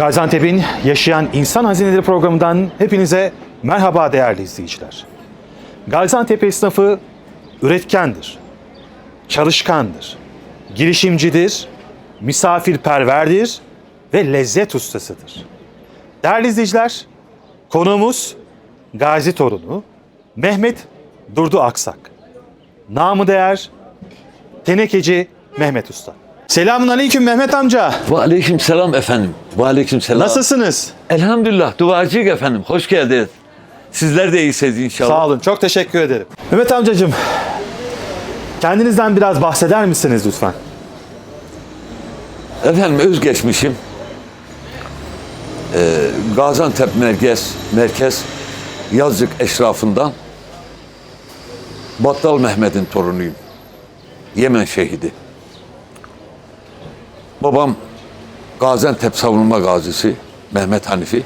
Gaziantep'in Yaşayan İnsan Hazineleri programından hepinize merhaba değerli izleyiciler. Gaziantep esnafı üretkendir, çalışkandır, girişimcidir, misafirperverdir ve lezzet ustasıdır. Değerli izleyiciler, konuğumuz Gazi torunu Mehmet Durdu Aksak. Namı değer Tenekeci Mehmet Usta. Selamun aleyküm Mehmet amca. Ve aleyküm selam efendim. Ve aleyküm selam. Nasılsınız? Elhamdülillah duacıyık efendim. Hoş geldiniz. Sizler de iyisiniz inşallah. Sağ olun. Çok teşekkür ederim. Mehmet amcacığım. Kendinizden biraz bahseder misiniz lütfen? Efendim özgeçmişim. Ee, Gaziantep merkez, merkez Yazık eşrafından Battal Mehmet'in torunuyum. Yemen şehidi. Babam Gaziantep savunma gazisi Mehmet Hanifi.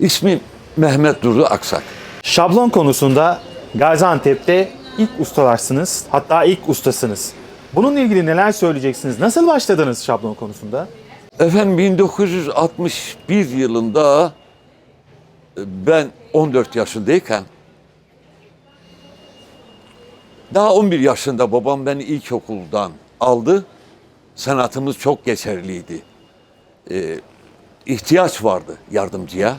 İsmi Mehmet Durdu Aksak. Şablon konusunda Gaziantep'te ilk ustalarsınız. Hatta ilk ustasınız. Bununla ilgili neler söyleyeceksiniz? Nasıl başladınız şablon konusunda? Efendim 1961 yılında e, ben 14 yaşındayken daha 11 yaşında babam beni ilkokuldan aldı. Sanatımız çok geçerliydi. Ee, ihtiyaç vardı yardımcıya.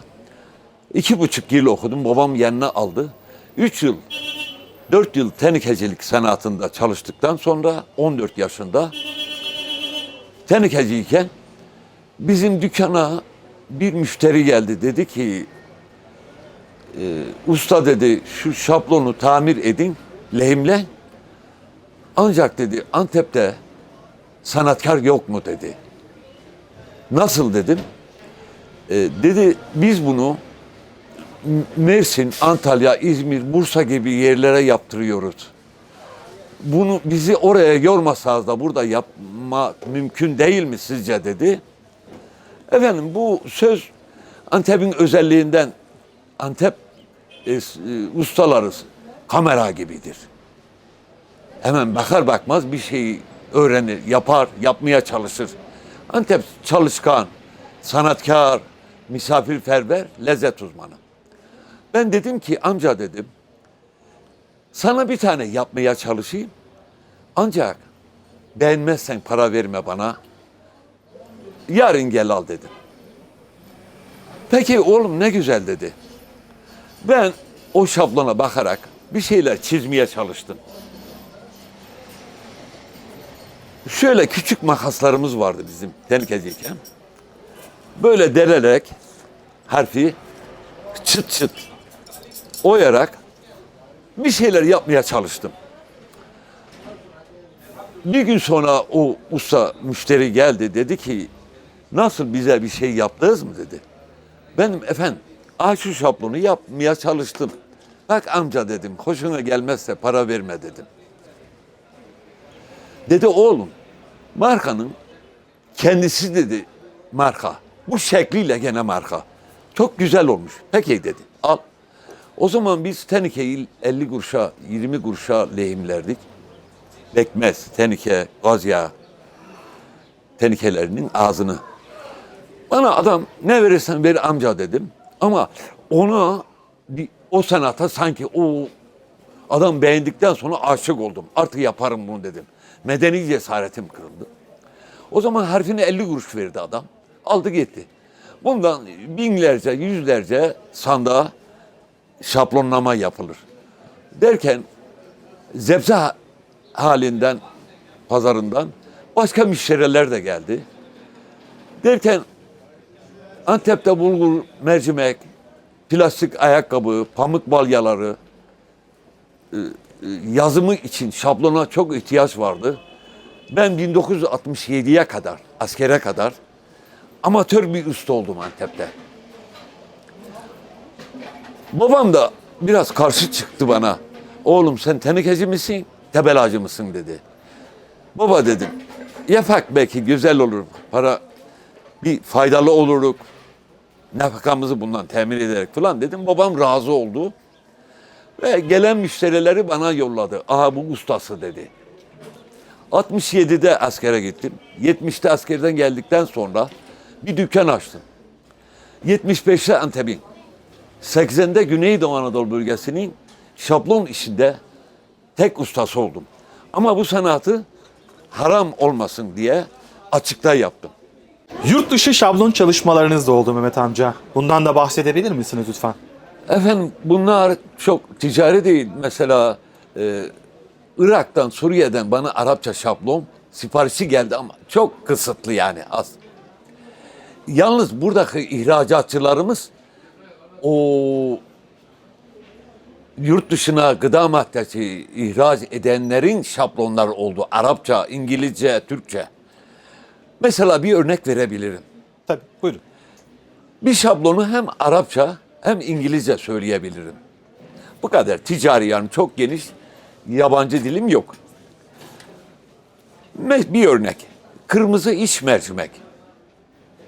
İki buçuk yıl okudum. Babam yanına aldı. Üç yıl, dört yıl tenikecilik sanatında çalıştıktan sonra 14 yaşında tenikeciyken bizim dükkana bir müşteri geldi. Dedi ki e, usta dedi şu şablonu tamir edin lehimle. Ancak dedi Antep'te sanatkar yok mu dedi. Nasıl dedim. E, dedi biz bunu Mersin, Antalya, İzmir, Bursa gibi yerlere yaptırıyoruz. Bunu bizi oraya yormasanız da burada yapma mümkün değil mi sizce dedi. Efendim bu söz Antep'in özelliğinden Antep e, e, ustalarız. Kamera gibidir. Hemen bakar bakmaz bir şeyi öğrenir, yapar, yapmaya çalışır. Antep çalışkan, sanatkar, misafirperver, lezzet uzmanı. Ben dedim ki amca dedim, sana bir tane yapmaya çalışayım. Ancak beğenmezsen para verme bana. Yarın gel al dedim. Peki oğlum ne güzel dedi. Ben o şablona bakarak bir şeyler çizmeye çalıştım. Şöyle küçük makaslarımız vardı bizim tenikeciyken. Böyle delerek harfi çıt çıt oyarak bir şeyler yapmaya çalıştım. Bir gün sonra o usta müşteri geldi dedi ki nasıl bize bir şey yaptınız mı dedi. Benim efendim şu şablonu yapmaya çalıştım. Bak amca dedim hoşuna gelmezse para verme dedim. Dedi oğlum markanın kendisi dedi marka. Bu şekliyle gene marka. Çok güzel olmuş. Peki dedi al. O zaman biz tenikeyi 50 kuruşa 20 kuruşa lehimlerdik. Bekmez, tenike, gaz yağı tenikelerinin ağzını. Bana adam ne verirsen ver amca dedim. Ama ona o sanata sanki o adam beğendikten sonra aşık oldum. Artık yaparım bunu dedim. Medeni cesaretim kırıldı. O zaman harfine 50 kuruş verdi adam. Aldı gitti. Bundan binlerce, yüzlerce sandığa şablonlama yapılır. Derken zebze halinden, pazarından başka müşteriler de geldi. Derken Antep'te bulgur, mercimek, plastik ayakkabı, pamuk balyaları, e, yazımı için şablona çok ihtiyaç vardı. Ben 1967'ye kadar, askere kadar amatör bir usta oldum Antep'te. Babam da biraz karşı çıktı bana. Oğlum sen tenekeci misin, tebelacı mısın dedi. Baba dedim, yapak belki güzel olur, para bir faydalı oluruk, nafakamızı bundan temin ederek falan dedim. Babam razı oldu. Ve gelen müşterileri bana yolladı. Aha bu ustası dedi. 67'de askere gittim. 70'te askerden geldikten sonra bir dükkan açtım. 75'te Antep'in, 80'de Güneydoğu Anadolu bölgesinin şablon işinde tek ustası oldum. Ama bu sanatı haram olmasın diye açıkta yaptım. Yurt dışı şablon çalışmalarınız da oldu Mehmet amca. Bundan da bahsedebilir misiniz lütfen? Efendim bunlar çok ticari değil. Mesela e, Irak'tan, Suriye'den bana Arapça şablon siparişi geldi ama çok kısıtlı yani az. Yalnız buradaki ihracatçılarımız o yurt dışına gıda maddesi ihraç edenlerin şablonları oldu. Arapça, İngilizce, Türkçe. Mesela bir örnek verebilirim. Tabii buyurun. Bir şablonu hem Arapça hem İngilizce söyleyebilirim. Bu kadar ticari yani çok geniş yabancı dilim yok. Bir örnek. Kırmızı iç mercimek.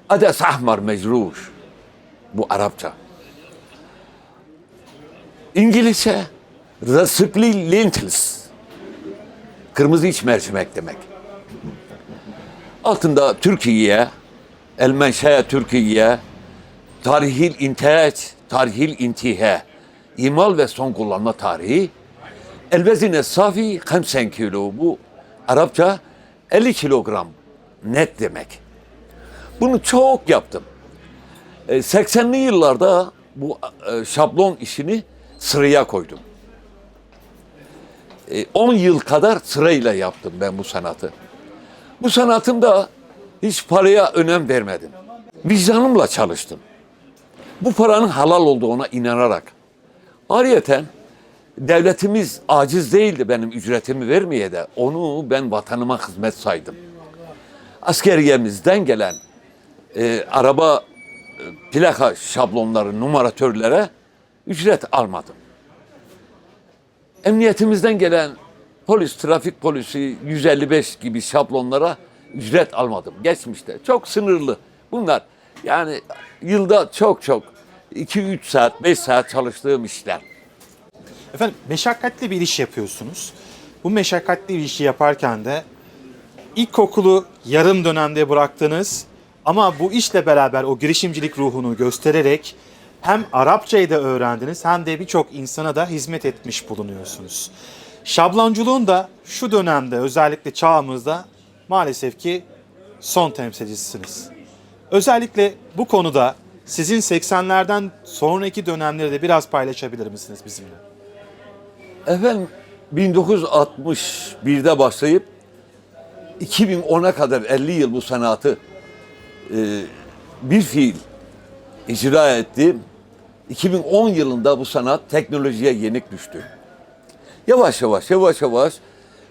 Ades ahmar mecruş. Bu Arapça. İngilizce recipe lentils. Kırmızı iç mercimek demek. Altında Türkiye, el menşe Türkiye, tarihil intihaç, tarihil intihe, imal ve son kullanma tarihi, el vezine safi 50 kilo. Bu Arapça 50 kilogram net demek. Bunu çok yaptım. E, 80'li yıllarda bu e, şablon işini sıraya koydum. E, 10 yıl kadar sırayla yaptım ben bu sanatı. Bu sanatımda hiç paraya önem vermedim. Vicdanımla çalıştım. Bu paranın halal olduğuna inanarak. Ayrıyeten devletimiz aciz değildi benim ücretimi vermeye de onu ben vatanıma hizmet saydım. Askeriyemizden gelen e, araba e, plaka şablonları, numaratörlere ücret almadım. Emniyetimizden gelen polis, trafik polisi 155 gibi şablonlara ücret almadım geçmişte. Çok sınırlı. Bunlar yani yılda çok çok 2-3 saat, 5 saat çalıştığım işler. Efendim meşakkatli bir iş yapıyorsunuz. Bu meşakkatli bir işi yaparken de ilkokulu yarım dönemde bıraktınız ama bu işle beraber o girişimcilik ruhunu göstererek hem Arapçayı da öğrendiniz hem de birçok insana da hizmet etmiş bulunuyorsunuz. Şablonculuğun da şu dönemde özellikle çağımızda maalesef ki son temsilcisiniz. Özellikle bu konuda sizin 80'lerden sonraki dönemleri de biraz paylaşabilir misiniz bizimle? Efendim 1961'de başlayıp 2010'a kadar 50 yıl bu sanatı e, bir fiil icra ettim. 2010 yılında bu sanat teknolojiye yenik düştü. Yavaş yavaş yavaş yavaş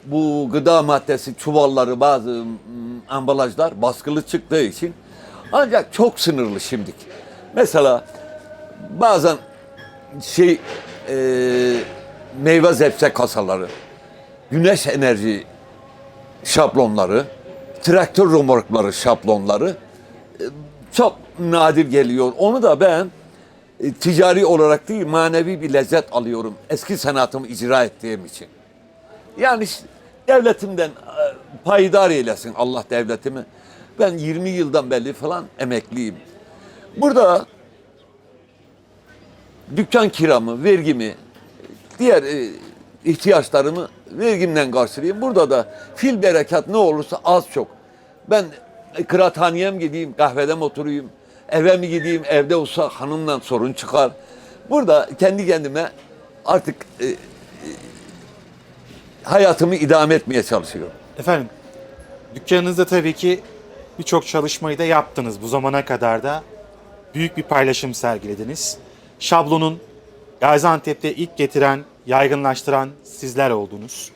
bu gıda maddesi çuvalları bazı mm, ambalajlar baskılı çıktığı için ancak çok sınırlı şimdik. Mesela bazen şey e, meyve zepse kasaları, güneş enerji şablonları, traktör romorkları şablonları e, çok nadir geliyor. Onu da ben e, ticari olarak değil manevi bir lezzet alıyorum eski sanatımı icra ettiğim için. Yani devletimden e, payidar eylesin Allah devletimi. Ben 20 yıldan beri falan emekliyim. Burada dükkan kiramı, vergimi, diğer e, ihtiyaçlarımı vergimden karşılayayım. Burada da fil berekat ne olursa az çok. Ben e, kıraathaneye mi gideyim, kahvede mi oturayım, eve mi gideyim, evde olsa hanımla sorun çıkar. Burada kendi kendime artık e, hayatımı idame etmeye çalışıyorum. Efendim, dükkanınızda tabii ki birçok çalışmayı da yaptınız. Bu zamana kadar da büyük bir paylaşım sergilediniz. Şablonun Gaziantep'te ilk getiren, yaygınlaştıran sizler oldunuz.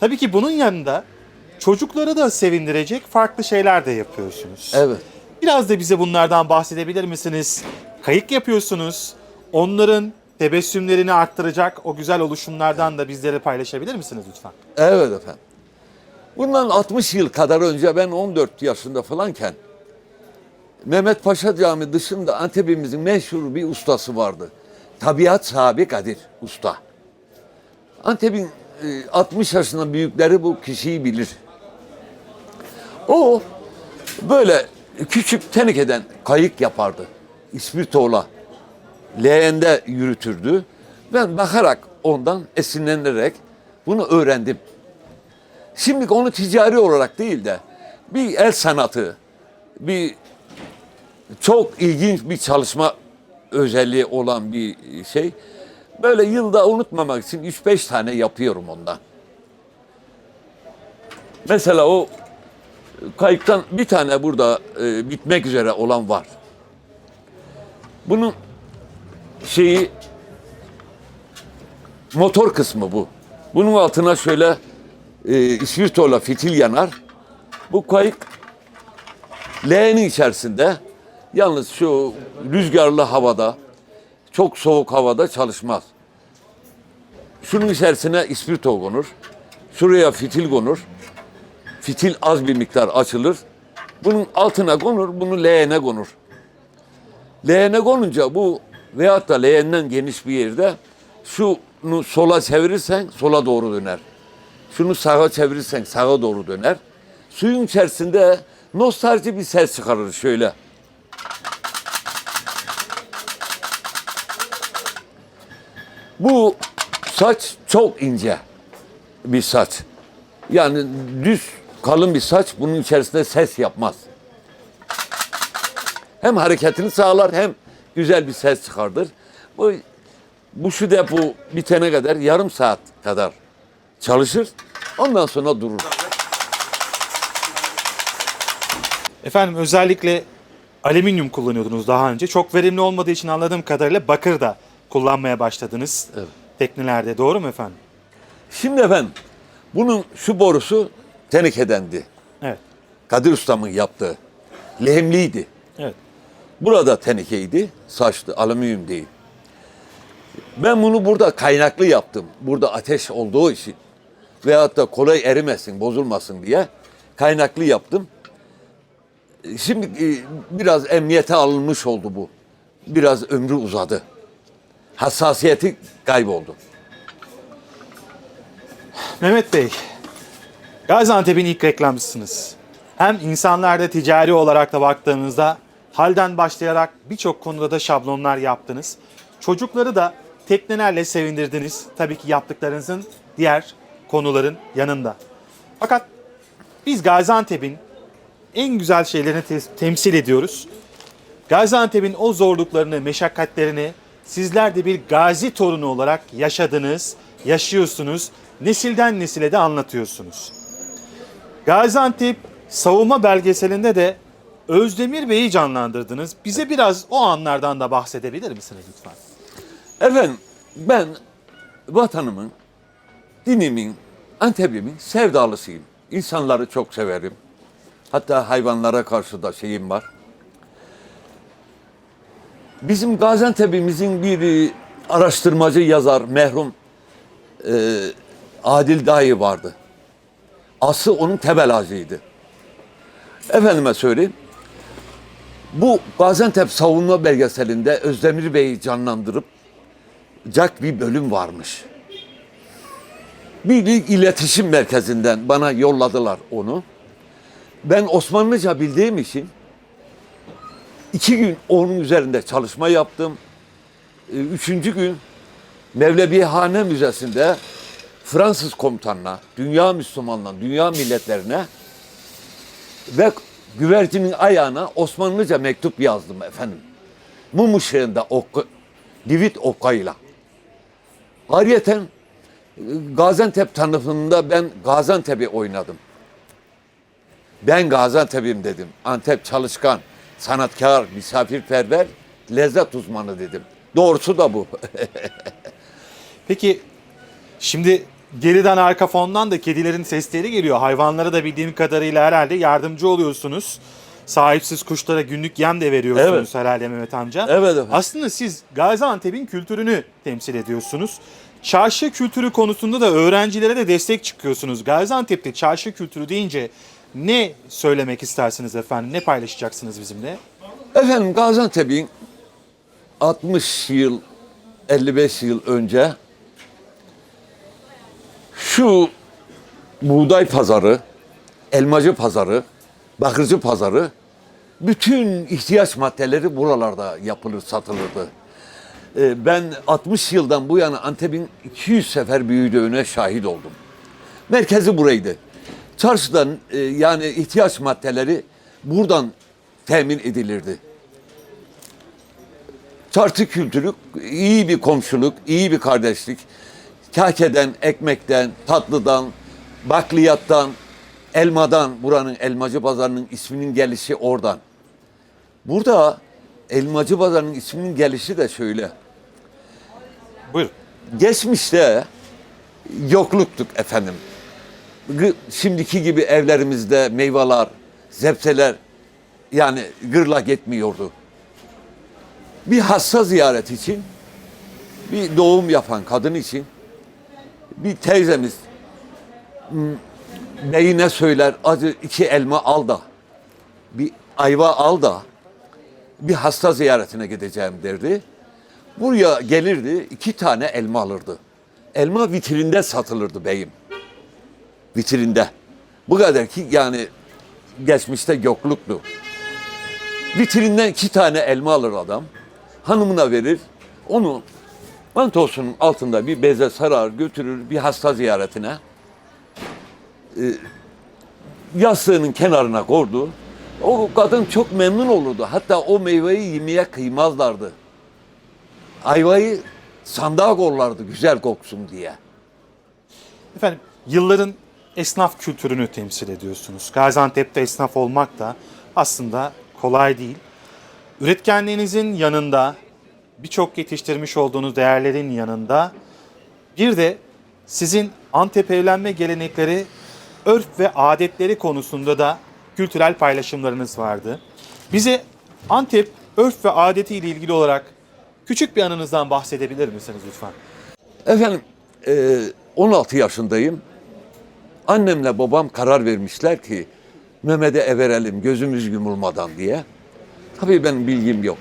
Tabii ki bunun yanında çocukları da sevindirecek farklı şeyler de yapıyorsunuz. Evet. Biraz da bize bunlardan bahsedebilir misiniz? Kayık yapıyorsunuz. Onların tebessümlerini arttıracak o güzel oluşumlardan da bizlere paylaşabilir misiniz lütfen? Evet efendim. Bundan 60 yıl kadar önce ben 14 yaşında falanken Mehmet Paşa Camii dışında Antep'imizin meşhur bir ustası vardı. Tabiat sahibi Kadir Usta. Antep'in e, 60 yaşından büyükleri bu kişiyi bilir. O böyle küçük tenekeden kayık yapardı. İspirtola. Leğende yürütürdü. Ben bakarak ondan esinlenerek bunu öğrendim. Şimdi onu ticari olarak değil de bir el sanatı, bir çok ilginç bir çalışma özelliği olan bir şey. Böyle yılda unutmamak için 3-5 tane yapıyorum ondan. Mesela o kayıktan bir tane burada e, bitmek üzere olan var. Bunun şeyi motor kısmı bu. Bunun altına şöyle e, ispirtoyla fitil yanar. Bu kayık leğenin içerisinde yalnız şu rüzgarlı havada çok soğuk havada çalışmaz. Şunun içerisine ispirto konur. Şuraya fitil konur. Fitil az bir miktar açılır. Bunun altına konur, bunu leğene konur. Leğene konunca bu veyahut da leğenden geniş bir yerde şunu sola çevirirsen sola doğru döner. Şunu sağa çevirirsen sağa doğru döner. Suyun içerisinde nostalji bir ses çıkarır şöyle. Bu saç çok ince bir saç. Yani düz kalın bir saç bunun içerisinde ses yapmaz. Hem hareketini sağlar hem güzel bir ses çıkardır. Bu bu şu depo bitene kadar yarım saat kadar çalışır. Ondan sonra durur. Efendim özellikle alüminyum kullanıyordunuz daha önce. Çok verimli olmadığı için anladığım kadarıyla bakır da kullanmaya başladınız. Evet. Teknelerde doğru mu efendim? Şimdi efendim bunun şu borusu tenekedendi. Evet. Kadir Ustam'ın yaptığı. Lehimliydi. Evet. Burada tenekeydi, saçlı, alüminyum değil. Ben bunu burada kaynaklı yaptım. Burada ateş olduğu için veyahut da kolay erimesin, bozulmasın diye kaynaklı yaptım. Şimdi e, biraz emniyete alınmış oldu bu. Biraz ömrü uzadı. Hassasiyeti kayboldu. Mehmet Bey, Gaziantep'in ilk reklamcısınız. Hem insanlarda ticari olarak da baktığınızda halden başlayarak birçok konuda da şablonlar yaptınız. Çocukları da teknelerle sevindirdiniz. Tabii ki yaptıklarınızın diğer konuların yanında. Fakat biz Gaziantep'in en güzel şeylerini te- temsil ediyoruz. Gaziantep'in o zorluklarını, meşakkatlerini sizler de bir gazi torunu olarak yaşadınız, yaşıyorsunuz, nesilden nesile de anlatıyorsunuz. Gaziantep savunma belgeselinde de Özdemir Bey'i canlandırdınız. Bize biraz o anlardan da bahsedebilir misiniz lütfen? Efendim ben vatanımın, dinimin, Antep'imin sevdalısıyım. İnsanları çok severim. Hatta hayvanlara karşı da şeyim var. Bizim Gaziantep'imizin bir e, araştırmacı yazar merhum e, Adil Dayı vardı. Ası onun temel ağacıydı. Efendime söyleyeyim. Bu Gaziantep savunma belgeselinde Özdemir Bey'i canlandırıp Jack bir bölüm varmış. Bir il- iletişim merkezinden bana yolladılar onu. Ben Osmanlıca bildiğim için iki gün onun üzerinde çalışma yaptım. Ee, Üçüncü gün Mevlevihane Müzesi'nde Fransız komutanına, dünya Müslümanlarına, dünya milletlerine ve güvercinin ayağına Osmanlıca mektup yazdım efendim. Mum ışığında oku, divit okayla. Ayrıyeten e, Gaziantep tanıtımında ben Gaziantep'i oynadım. Ben Gaziantep'im dedim. Antep çalışkan, sanatkar, misafirperver, lezzet uzmanı dedim. Doğrusu da bu. Peki şimdi geriden arka fondan da kedilerin sesleri geliyor. Hayvanlara da bildiğim kadarıyla herhalde yardımcı oluyorsunuz. Sahipsiz kuşlara günlük yem de veriyorsunuz Evet. herhalde Mehmet amca. Evet efendim. Aslında siz Gaziantep'in kültürünü temsil ediyorsunuz. Çarşı kültürü konusunda da öğrencilere de destek çıkıyorsunuz. Gaziantep'te çarşı kültürü deyince ne söylemek istersiniz efendim? Ne paylaşacaksınız bizimle? Efendim Gaziantep'in 60 yıl, 55 yıl önce şu buğday pazarı, elmacı pazarı, bakırcı pazarı Bütün ihtiyaç maddeleri buralarda yapılır, satılırdı. Ee, Ben 60 yıldan bu yana Antep'in 200 sefer büyüdüğüne şahit oldum. Merkezi buraydı. Çarşıdan e, yani ihtiyaç maddeleri buradan temin edilirdi. Çarşı kültürü iyi bir komşuluk, iyi bir kardeşlik. Kakeden, ekmekten, tatlıdan, bakliyattan, elmadan, buranın elmacı pazarının isminin gelişi oradan. Burada elmacı pazarının isminin gelişi de şöyle. Buyurun. Geçmişte yokluktuk efendim. Şimdiki gibi evlerimizde meyveler, zepseler yani gırlak etmiyordu. Bir hasta ziyaret için, bir doğum yapan kadın için bir teyzemiz m, beyine söyler acı iki elma al da bir ayva al da bir hasta ziyaretine gideceğim derdi. Buraya gelirdi, iki tane elma alırdı. Elma vitrinde satılırdı beyim. Vitrinde. Bu kadar ki yani geçmişte yokluktu. Vitrinden iki tane elma alır adam. Hanımına verir. Onu mantosunun altında bir beze sarar götürür bir hasta ziyaretine. Ee, yastığının kenarına koydu. O kadın çok memnun olurdu. Hatta o meyveyi yemeye kıymazlardı ayvayı sandığa kollardı güzel koksun diye. Efendim yılların esnaf kültürünü temsil ediyorsunuz. Gaziantep'te esnaf olmak da aslında kolay değil. Üretkenliğinizin yanında birçok yetiştirmiş olduğunuz değerlerin yanında bir de sizin Antep evlenme gelenekleri, örf ve adetleri konusunda da kültürel paylaşımlarınız vardı. Bize Antep örf ve adeti ile ilgili olarak küçük bir anınızdan bahsedebilir misiniz lütfen? Efendim e, 16 yaşındayım. Annemle babam karar vermişler ki Mehmet'e everelim gözümüz yumulmadan diye. Tabii benim bilgim yok.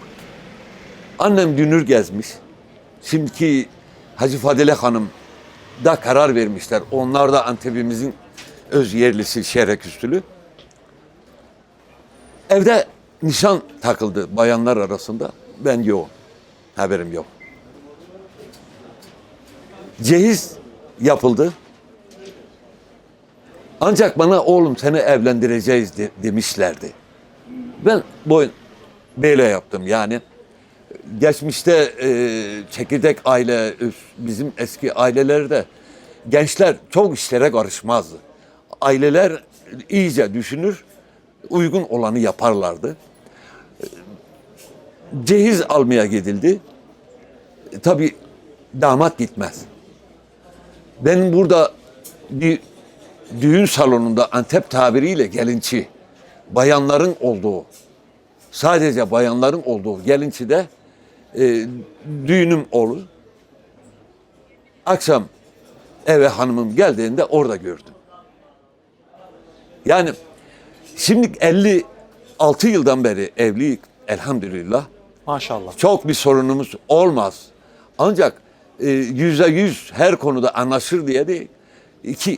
Annem dünür gezmiş. Şimdiki Hacı Fadile Hanım da karar vermişler. Onlar da Antep'imizin öz yerlisi şerek üstülü. Evde nişan takıldı bayanlar arasında. Ben yok. Haberim yok. Cehiz yapıldı. Ancak bana oğlum seni evlendireceğiz de- demişlerdi. Ben boyun böyle yaptım yani. Geçmişte e, çekirdek aile, üf, bizim eski ailelerde gençler çok işlere karışmazdı. Aileler iyice düşünür, uygun olanı yaparlardı. E, Cehiz almaya gidildi. E, tabii damat gitmez. Benim burada bir düğün salonunda Antep tabiriyle gelinçi, bayanların olduğu, sadece bayanların olduğu gelinçide e, düğünüm olur. Akşam eve hanımım geldiğinde orada gördüm. Yani şimdi 56 yıldan beri evliyiz elhamdülillah. Maşallah. Çok bir sorunumuz olmaz. Ancak e, yüzde yüz her konuda anlaşır diye değil. İki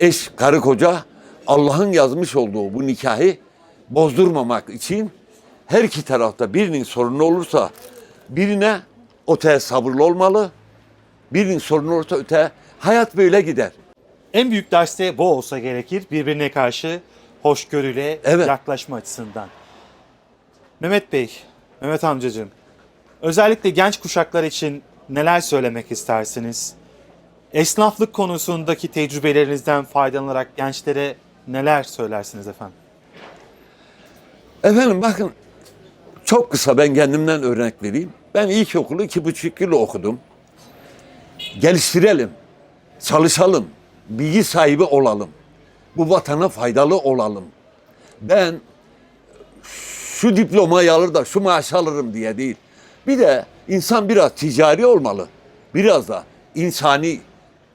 eş, karı koca Allah'ın yazmış olduğu bu nikahı bozdurmamak için her iki tarafta birinin sorunu olursa birine öteye sabırlı olmalı. Birinin sorunu olursa öteye hayat böyle gider. En büyük ders de bu olsa gerekir. Birbirine karşı hoşgörüyle Evet. yaklaşma açısından. Mehmet Bey, Mehmet amcacığım. Özellikle genç kuşaklar için neler söylemek istersiniz? Esnaflık konusundaki tecrübelerinizden faydalanarak gençlere neler söylersiniz efendim? Efendim bakın çok kısa ben kendimden örnek vereyim. Ben ilkokulu iki buçuk yıl okudum. Geliştirelim, çalışalım, bilgi sahibi olalım. Bu vatana faydalı olalım. Ben şu diplomayı alır da şu maaşı alırım diye değil. Bir de insan biraz ticari olmalı. Biraz da insani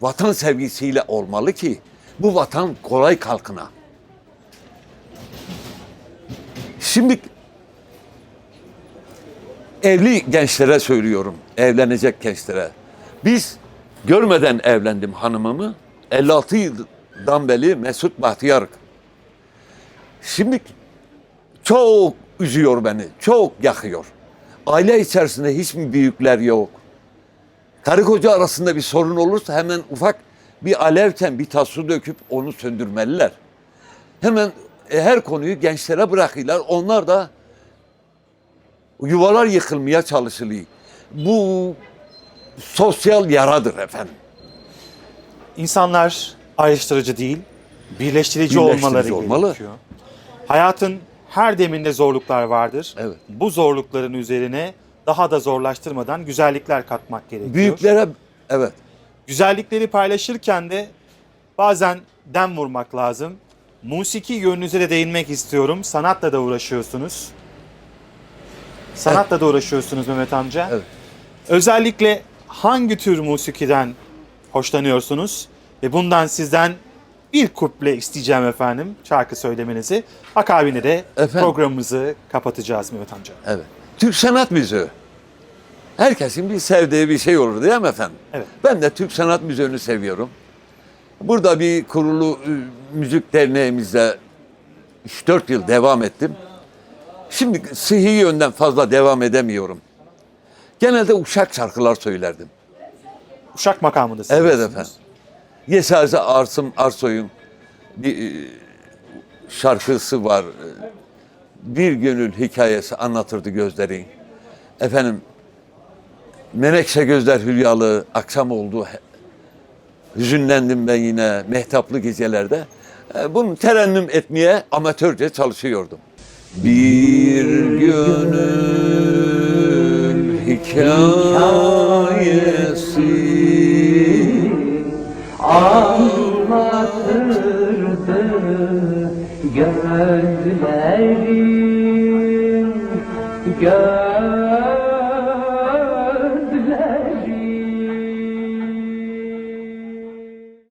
vatan sevgisiyle olmalı ki bu vatan kolay kalkına. Şimdi evli gençlere söylüyorum, evlenecek gençlere. Biz görmeden evlendim hanımımı. 56 yıldan beri Mesut Bahtiyar. Şimdi çok üzüyor beni. Çok yakıyor. Aile içerisinde hiç mi büyükler yok? Karı koca arasında bir sorun olursa hemen ufak bir alevken bir tas su döküp onu söndürmeliler. Hemen e, her konuyu gençlere bırakırlar. Onlar da yuvalar yıkılmaya çalışılıyor. Bu sosyal yaradır efendim. İnsanlar ayrıştırıcı değil, birleştirici, Birleştirici olmaları olmalı. gerekiyor. Hayatın her deminde zorluklar vardır. Evet. Bu zorlukların üzerine daha da zorlaştırmadan güzellikler katmak gerekiyor. Büyüklere evet Güzellikleri paylaşırken de bazen dem vurmak lazım. Musiki yönünüze de değinmek istiyorum. Sanatla da uğraşıyorsunuz. Sanatla da uğraşıyorsunuz Mehmet amca. Evet. Özellikle hangi tür musikiden hoşlanıyorsunuz? Ve bundan sizden bir kuple isteyeceğim efendim şarkı söylemenizi. Akabinde de Efendim? programımızı kapatacağız Mehmet amca. evet. Türk sanat müziği. Herkesin bir sevdiği bir şey olur değil mi efendim? Evet. Ben de Türk sanat müziğini seviyorum. Burada bir kurulu e, müzik derneğimizde 3-4 yıl devam ettim. Şimdi sıhhi yönden fazla devam edemiyorum. Genelde uşak şarkılar söylerdim. Uşak makamında Evet efendim. Yesaze Arsım Arsoy'un bir e, şarkısı var. E, Bir gönül hikayesi anlatırdı gözleri. Efendim Menekşe gözler hülyalı akşam oldu. Hüzünlendim ben yine mehtaplı gecelerde. E, Bunu terennüm etmeye amatörce çalışıyordum. Bir gönül hikayesi anlatırdı gözlerin göz